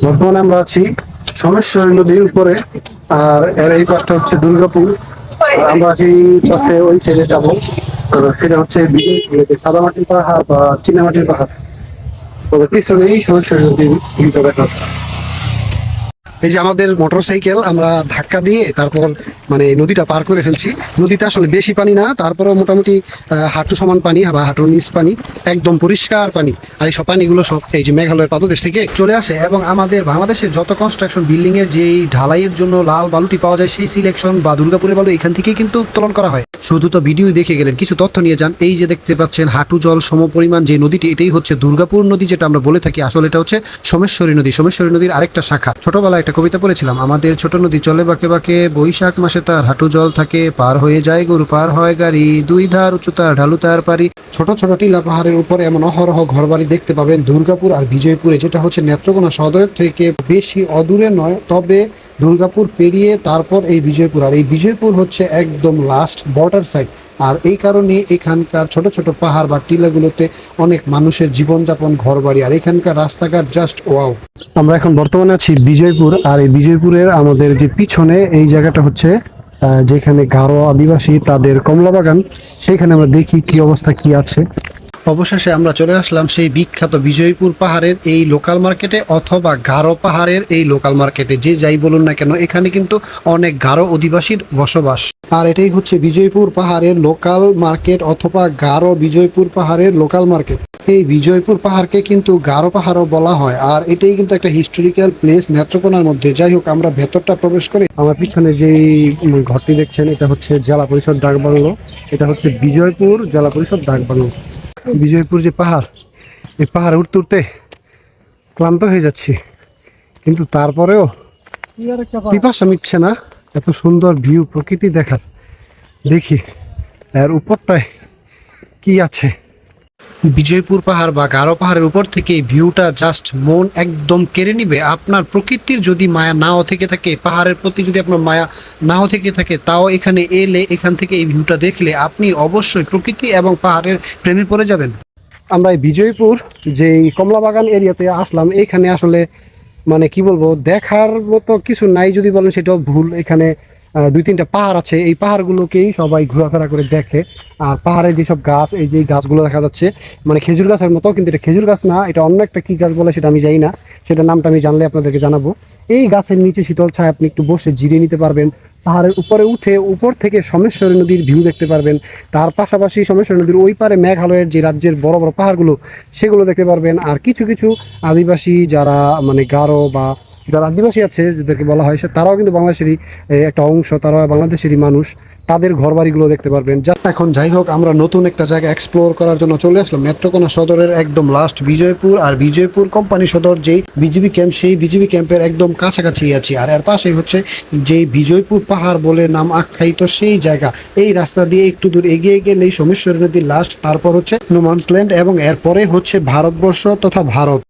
বর্তমানে আমরা আছি সমস্যা নদীর উপরে আর এর এই পাশটা হচ্ছে দুর্গাপুর আমরা আছি পাশে ওই সাইডে যাব সেটা হচ্ছে সাদা মাটির পাহাড় বা চীনা মাটির পাহাড় তবে পিছনেই সোমেশ্বরী নদীর দেখা। এই যে আমাদের মোটরসাইকেল আমরা ধাক্কা দিয়ে তারপর মানে নদীটা পার করে ফেলছি। নদীতে আসলে বেশি পানি না, তারপরেও মোটামুটি হাঁটু সমান পানি, বা হাঁটুর নিচ পানি, একদম পরিষ্কার পানি। আর এই সব পানিগুলো সব এই যে মেঘালয়ের পাদদেশ থেকে চলে আসে এবং আমাদের বাংলাদেশে যত কনস্ট্রাকশন বিল্ডিং এর যেই ঢালাইয়ের জন্য লাল বালুটি পাওয়া যায়, সেই সিলেকশন বা দুর্গাপুরের বালু এখান থেকেই কিন্তু উত্তোলন করা হয়। শুধু তো ভিডিও দেখে গেলেন, কিছু তথ্য নিয়ে যান। এই যে দেখতে পাচ্ছেন, হাঁটু, জল সমপরিমাণ যে নদীটি, এটাই হচ্ছে দুর্গাপুর নদী যেটা আমরা বলে থাকি। আসলে এটা হচ্ছে সোমেশ্বরী নদী। সোমেশ্বরী নদীর আরেকটা শাখা। ছোটবেলায় একটা কবিতা পড়েছিলাম, আমাদের ছোট নদী চলে বাঁকে বাঁকে, বৈশাখ মাসে তার হাঁটু জল থাকে, পার হয়ে যায় গরু, পার হয় গাড়ি, দুই ধার উচ্চতার ঢালু তার পারি, ছোট ছোট টিলা পাহাড়ের উপরে এমন অহরহ ঘরবাড়ি দেখতে পাবেন দুর্গাপুর আর বিজয়পুরে, যেটা হচ্ছে নেত্রকোনা সদর থেকে বেশি অদূরে নয়, তবে দুর্গাপুর পেরিয়ে তারপর এই বিজয়পুর। আর এই বিজয়পুর হচ্ছে একদম লাস্ট বর্ডার সাইড আর এই কারণে এখানকার ছোট ছোট পাহাড় বা টিলাগুলোতে অনেক মানুষের জীবনযাপন, ঘরবাড়ি আর এখানকার রাস্তাঘাট জাস্ট ওয়াও আমরা এখন বর্তমানে আছি বিজয়পুর। আর এই বিজয়পুরের আমাদের যে পিছনে এই জায়গাটা হচ্ছে যেখানে গারো আদিবাসী তাদের কমলা বাগান সেইখানে আমরা দেখি কি অবস্থা, কি আছে। অবশেষে আমরা চলে আসলাম সেই বিখ্যাত বিজয়পুর পাহাড়ের এই লোকাল মার্কেটে অথবা গারো পাহাড়ের এই লোকাল মার্কেটে যে যাই বলুন না কেন, এখানে কিন্তু অনেক গারো অধিবাসীর বসবাস। আর এটাই হচ্ছে বিজয়পুর পাহাড়ের লোকাল মার্কেট অথবা গারো বিজয়পুর পাহাড়ের লোকাল মার্কেট এই বিজয়পুর পাহাড়কে কিন্তু গারো পাহাড়ও বলা হয়। আর এটাই কিন্তু একটা হিস্টোরিক্যাল প্লেস নেত্রকোনার মধ্যে। যাই হোক, আমরা ভেতরটা প্রবেশ করি। আমার পিছনে যেই ঘরটি দেখছেন, এটা হচ্ছে জেলা পরিষদ ডাকবাংলো। এটা হচ্ছে বিজয়পুর জেলা পরিষদ ডাকবাংলো। বিজয়পুর যে পাহাড়, এই পাহাড়ে উঠতে উঠতে ক্লান্ত হয়ে যাচ্ছি। কিন্তু তারপরেও পিপাসা মিটছে না। এত সুন্দর ভিউ প্রকৃতি দেখার। দেখি, এর উপরটায় কি আছে? বিজয়পুর পাহাড় বা গারো পাহাড়ের উপর থেকে এই ভিউটা জাস্ট মন একদম কেড়ে নিবে। আপনার প্রকৃতির যদি মায়া নাও থেকে থাকে, পাহাড়ের প্রতি যদি আপনার মায়া নাও থেকে থাকে, তাও এখানে এলে, এখান থেকে এই ভিউটা দেখলে আপনি অবশ্যই প্রকৃতি এবং পাহাড়ের প্রেমে পড়ে যাবেন। আমরা এই বিজয়পুর যে এই কমলা বাগান এরিয়াতে আসলাম, এখানে আসলে মানে কি বলব, দেখার মতো কিছু নাই যদি বলেন, সেটাও ভুল। এখানে দুই তিনটা পাহাড় আছে। এই পাহাড়গুলোকেই সবাই ঘোরাফেরা করে দেখে। আর পাহাড়ের যেসব গাছ, এই যে গাছগুলো দেখা যাচ্ছে মানে খেজুর গাছের মতো, কিন্তু এটা খেজুর গাছ না, এটা অন্য একটা কি গাছ বলে সেটা আমি জানি না। সেটা নামটা আমি জানলে আপনাদেরকে জানাব। এই গাছের নিচে শীতল ছায়, আপনি একটু বসে জিরিয়ে নিতে পারবেন। পাহাড়ের উপরে উঠে উপর থেকে সোমেশ্বরী নদীর ভিউ দেখতে পারবেন। তার পাশাপাশি সোমেশ্বরী নদীর ওই পারে মেঘালয়ের যে রাজ্যের বড় বড় পাহাড়গুলো, সেগুলো দেখতে পারবেন। আর কিছু কিছু আদিবাসী যারা মানে গারো বা যারা আদিবাসী আছে যাদেরকে বলা হয় তারাও কিন্তু বাংলাদেশেরই একটা অংশ, তারাও বাংলাদেশেরই মানুষ। তাদের ঘরবাড়িগুলো দেখতে পারবেন। যা এখন যাই হোক, আমরা নতুন একটা জায়গা এক্সপ্লোর করার জন্য চলে আসলাম। নেত্রকোনা সদরের একদম লাস্ট বিজয়পুর, আর বিজয়পুর কোম্পানি সদর যেই বিজিবি ক্যাম্প সেই বিজিবি ক্যাম্পের একদম কাছাকাছি আছি। আর এর পাশেই হচ্ছে যে বিজয়পুর পাহাড় বলে নাম আখ্যায়িত সেই জায়গা। এই রাস্তা দিয়ে একটু দূর এগিয়ে গেলেই সোমেশ্বরী নদীর লাস্ট তারপর হচ্ছে নোমান্সল্যান্ড এবং এরপরে হচ্ছে ভারতবর্ষ তথা ভারত।